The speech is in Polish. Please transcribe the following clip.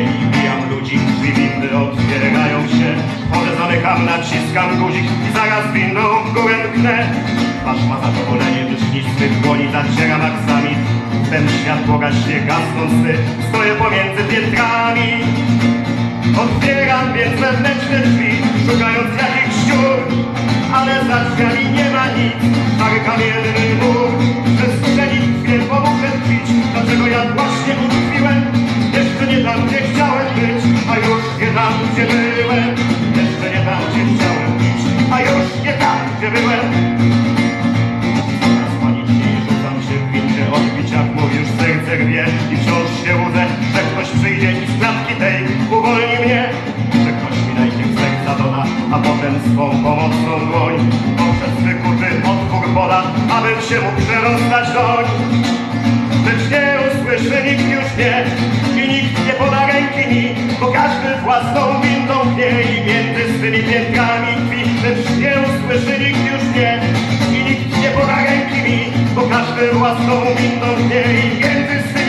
dzień i bijam ludzi, drzwi windy otwierają się. Może zamykam, naciskam guzik i zaraz windą w górę mknę. Twarz ma zadowolenie, wyśnistych dłoni zacieram aksami. Ten światło gaśnie, gasną sny, stoję pomiędzy piętrami. Otwieram więc wewnętrzne drzwi, szukając jakichś dziur, ale za drzwiami nie ma nic, stary kamienny mur. Gdzie byłem. Jeszcze nie tam, gdzie chciałem być, a już nie tam, gdzie byłem. Coraz panicznie rzucam się w windzie mój już serce rwie i wciąż się łudzę, że ktoś przyjdzie i z klatki tej uwolni mnie. Że ktoś mi najpierw serca doda, a potem swą pomocną dłoń poprzez wykuty otwór poda, abym się mógł przerostać doń. Własną windą wie i między swymi piętkami tkwi. Lecz nie usłyszy nikt już nie i nikt nie poda ręki mi, bo każdy własną windą wie i między